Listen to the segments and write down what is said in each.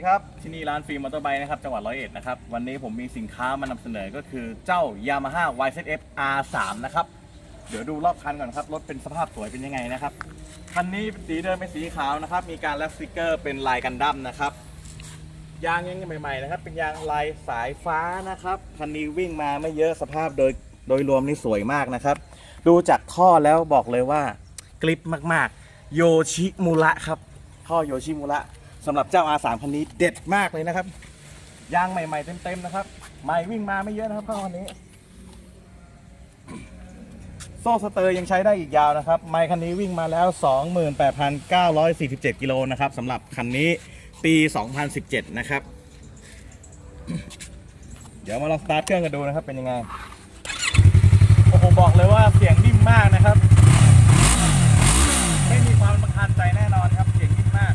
ดีครับที่นี่ร้านฟิล์มมอเตอร์ไบค์นะครับจังหวัดร้อยเอ็ดนะครับวันนี้ผมมีสินค้ามานำเสนอก็คือเจ้า Yamaha YZF R3 นะครับเดี๋ยวดูรอบคันก่อนครับรถเป็นสภาพสวยเป็นยังไงนะครับคันนี้สีเดิมเป็นสีขาวนะครับมีการแลปสติกเกอร์เป็นลายกันดั้มนะครับยางยังใหม่ๆนะครับเป็นยางลายสายฟ้านะครับคันนี้วิ่งมาไม่เยอะสภาพโดยโดยรวมนี่สวยมากนะครับ ดูจากท่อแล้วบอกเลยว่ากริปมากๆ โยชิมุระครับท่อโยชิมุระ สำหรับเจ้า R3 คันนี้เด็ดมากเลยนะครับยางใหม่ ๆ เต็มๆนะครับใหม่วิ่งมาไม่เยอะนะครับท่อคันนี้ โซ่สเตอร์ยังใช้ได้อีกยาวนะครับ ไมค์คันนี้วิ่งมาแล้ว 28,947 กิโลนะครับสำหรับคันนี้ปี 2017 นะครับ เดี๋ยวมาลองสตาร์ทเครื่องกันดูนะครับเป็นยังไง โอ้โห บอกเลยว่าเสียงนิ่มมากนะครับ ไม่มีความรำคาญใจแน่นอนครับ เสียงนิ่มมาก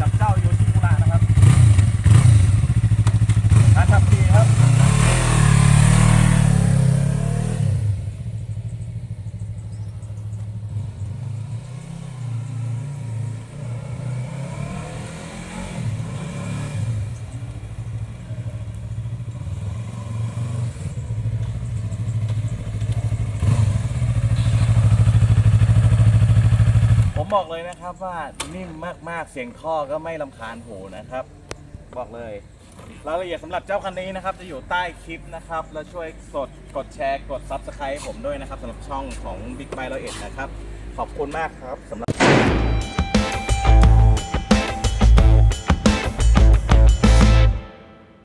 กับเจ้าโยชิมุระนะครับการขับขี่ครับ ผม บอกเลยนะครับว่านิ่มมากๆเสียงท่อก็ไม่ลำคาญหูนะครับ บอกเลยรายละเอียดสำหรับเจ้าคันนี้นะครับ จะอยู่ใต้คลิปนะครับ แล้วช่วยกดกดแชร์กด Subscribe ผมด้วยนะครับสำหรับช่องของ Big b y 101นะครับ ขอบคุณมากครับสำหรับ